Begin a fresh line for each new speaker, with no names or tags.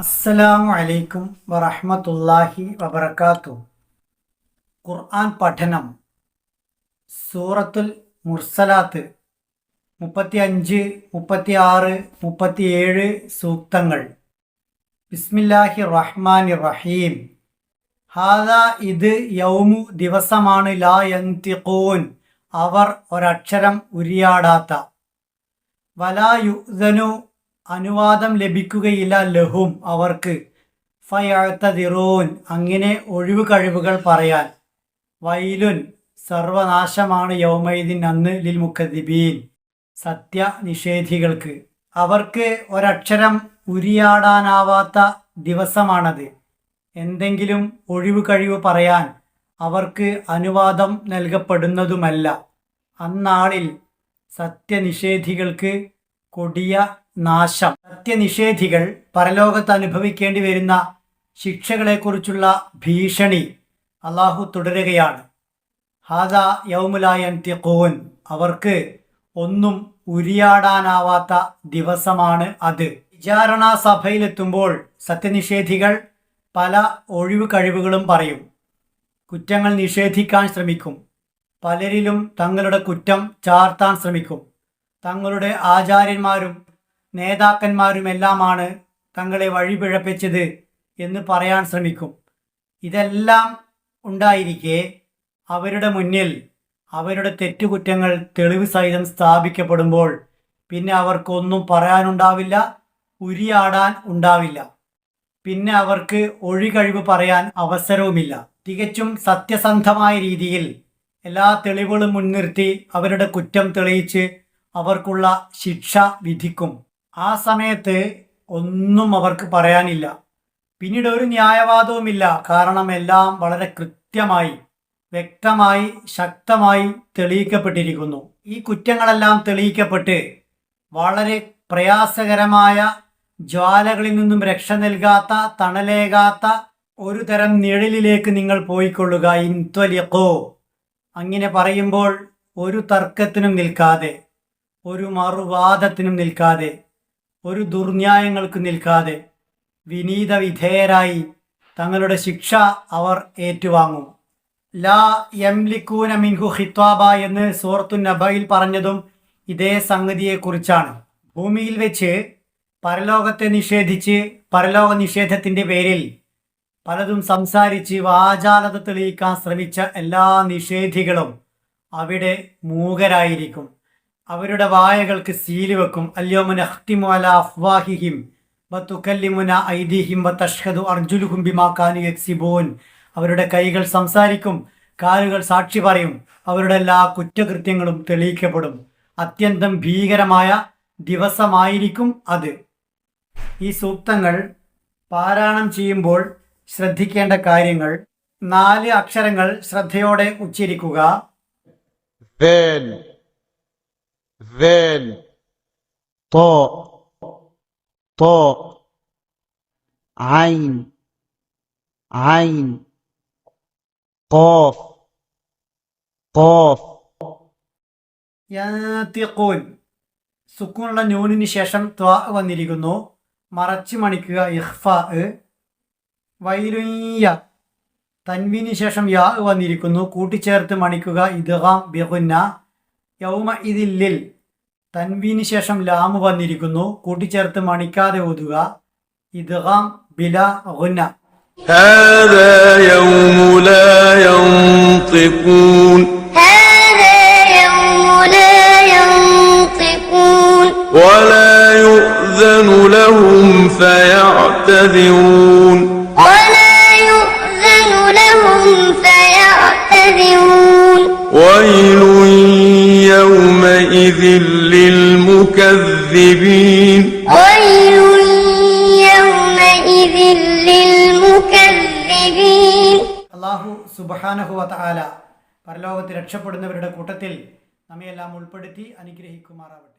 അസ്സലാമു അലൈക്കും വറഹ്മത്തുള്ളാഹി വബറകാത്തു. ഖുർആൻ പഠനം സൂറത്തുൽ മുർസലാത്ത് മുപ്പത്തി അഞ്ച് മുപ്പത്തി ആറ് മുപ്പത്തിയേഴ് സൂക്തങ്ങൾ. ബിസ്മില്ലാഹി റഹ്മാൻ റഹീം. ഹാദ ഇത് യൗമു ദിവസമാണ് ലാ യന്തിഖൂൻ അവർ ഒരക്ഷരം ഉരിയാടാത്ത. വലാ യുദനു അനുവാദം ലഭിക്കുകയില്ല ലഹും അവർക്ക്. ഫയഴ്ത്തതിറൂൻ അങ്ങനെ ഒഴിവ് കഴിവുകൾ പറയാൻ. വൈലുൻ സർവനാശമാണ് യൗമൈദിൻ അന്ന് ലിൽ സത്യ നിഷേധികൾക്ക് അവർക്ക് ഒരക്ഷരം ഉരിയാടാനാവാത്ത ദിവസമാണത്. എന്തെങ്കിലും ഒഴിവ് കഴിവ് പറയാൻ അവർക്ക് അനുവാദം നൽകപ്പെടുന്നതുമല്ല. അന്നാളിൽ സത്യനിഷേധികൾക്ക് കൊടിയ നാശം. സത്യനിഷേധികൾ പരലോകത്ത് അനുഭവിക്കേണ്ടി വരുന്ന ശിക്ഷകളെക്കുറിച്ചുള്ള ഭീഷണി അള്ളാഹു തുടരുകയാണ്. ഹാദ യൗമുലായൻ തിഖൂൻ അവർക്ക് ഒന്നും ഉരിയാടാനാവാത്ത ദിവസമാണ് അത്. വിചാരണാ സഭയിലെത്തുമ്പോൾ സത്യനിഷേധികൾ പല ഒഴിവ് കഴിവുകളും പറയും. കുറ്റങ്ങൾ നിഷേധിക്കാൻ ശ്രമിക്കും. പലരിലും തങ്ങളുടെ കുറ്റം ചാർത്താൻ ശ്രമിക്കും. തങ്ങളുടെ ആചാര്യന്മാരും നേതാക്കന്മാരുമെല്ലാമാണ് തങ്ങളെ വഴിപിഴപ്പിച്ചത് എന്ന് പറയാൻ ശ്രമിക്കും. ഇതെല്ലാം ഉണ്ടായിരിക്കെ അവരുടെ മുന്നിൽ അവരുടെ തെറ്റുകുറ്റങ്ങൾ തെളിവ് സഹിതം സ്ഥാപിക്കപ്പെടുമ്പോൾ പിന്നെ അവർക്കൊന്നും പറയാനുണ്ടാവില്ല ഉരിയാടാൻ ഉണ്ടാവില്ല. പിന്നെ അവർക്ക് ഒഴികഴിവ് പറയാൻ അവസരവുമില്ല. തികച്ചും സത്യസന്ധമായ രീതിയിൽ എല്ലാ തെളിവുകളും മുൻനിർത്തി അവരുടെ കുറ്റം തെളിയിച്ച് അവർക്കുള്ള ശിക്ഷ വിധിക്കും. ആ സമയത്ത് ഒന്നും അവർക്ക് പറയാനില്ല. പിന്നീട് ഒരു ന്യായവാദവുമില്ല. കാരണം എല്ലാം വളരെ കൃത്യമായി വ്യക്തമായി ശക്തമായി തെളിയിക്കപ്പെട്ടിരിക്കുന്നു. ഈ കുറ്റങ്ങളെല്ലാം തെളിയിക്കപ്പെട്ട് വളരെ പ്രയാസകരമായ ജ്വാലകളിൽ നിന്നും രക്ഷ നൽകാത്ത തണലേകാത്ത ഒരു തരം നിഴലിലേക്ക് നിങ്ങൾ പോയിക്കൊള്ളുക. ഇൻത്വലിക്കോ അങ്ങനെ പറയുമ്പോൾ ഒരു തർക്കത്തിനും നിൽക്കാതെ ഒരു മറുവാദത്തിനും നിൽക്കാതെ ഒരു ദുർന്യായങ്ങൾക്ക് നിൽക്കാതെ വിനീത വിധേയരായി തങ്ങളുടെ ശിക്ഷ അവർ ഏറ്റുവാങ്ങും. ലാ യംലിക്കൂന മിൻഹു ഹിത്വാബ എന്ന് സൂറത്തു നബയിൽ പറഞ്ഞതും ഇതേ സംഗതിയെക്കുറിച്ചാണ്. ഭൂമിയിൽ വെച്ച് പരലോകത്തെ നിഷേധിച്ച് പരലോക നിഷേധത്തിന്റെ പേരിൽ പലതും സംസാരിച്ച് വാചാലത തെളിയിക്കാൻ ശ്രമിച്ച എല്ലാ നിഷേധികളും അവിടെ മൂകരായിരിക്കും. അവരുടെ വായകൾക്ക് സീൽ വെക്കും. അല്യോമുന അഹ്തിമുല അഫ്വാഹിഹിം ബത്തുക്കല്ലിമുന ഐദിഹിം ബത്തഷ്ഹദു അർജുലുഹും ബിമാക്കാനു യക്സിബോൻ. അവരുടെ കൈകൾ സംസാരിക്കും കാലുകൾ സാക്ഷി പറയും അവരുടെ എല്ലാ കുറ്റകൃത്യങ്ങളും തെളിയിക്കപ്പെടും. അത്യന്തം ഭീകരമായ ദിവസമായിരിക്കും അത്. ഈ സൂക്തങ്ങൾ പാരായണം ചെയ്യുമ്പോൾ ശ്രദ്ധിക്കേണ്ട കാര്യങ്ങൾ. നാല് അക്ഷരങ്ങൾ ശ്രദ്ധയോടെ ഉച്ചരിക്കുക.
ذال ذال طاء طاء عين عين قاف قاف
യത്തിഖൂൻ സുക്കൂനുള്ള നൂനിന് ശേഷം ത്വ വന്നിരിക്കുന്നു മറച്ചു മണിക്കുക ഇഹ്ഫ വൈലുയ്യ തൻവീന് ശേഷം യാ വന്നിരിക്കുന്നു കൂട്ടിച്ചേർത്ത് മണിക്കുക ഇദ്ഗാം ബിഗുന്ന യൗമ ഇതില്ലിൽ തൻവീന് ശേഷം ലാമ് വന്നിരിക്കുന്നു കൂട്ടിച്ചേർത്ത് മണിക്കാതെ ഓതുക ഇദ്ഗാം ബില ഗുന്ന
هذا يوم لا ينطقون
هذا يوم لا ينطقون
ولا يؤذن لهم فيعتذرون يومئذ للمكذبين
ويل يومئذ للمكذبين
അള്ളാഹു സുബഹാനഹു വതആല പരലോകത്ത് രക്ഷപ്പെടുന്നവരുടെ കൂട്ടത്തിൽ നമ്മയെല്ലാം ഉൾപ്പെടുത്തി അനുഗ്രഹിക്കുമാറാവട്ടെ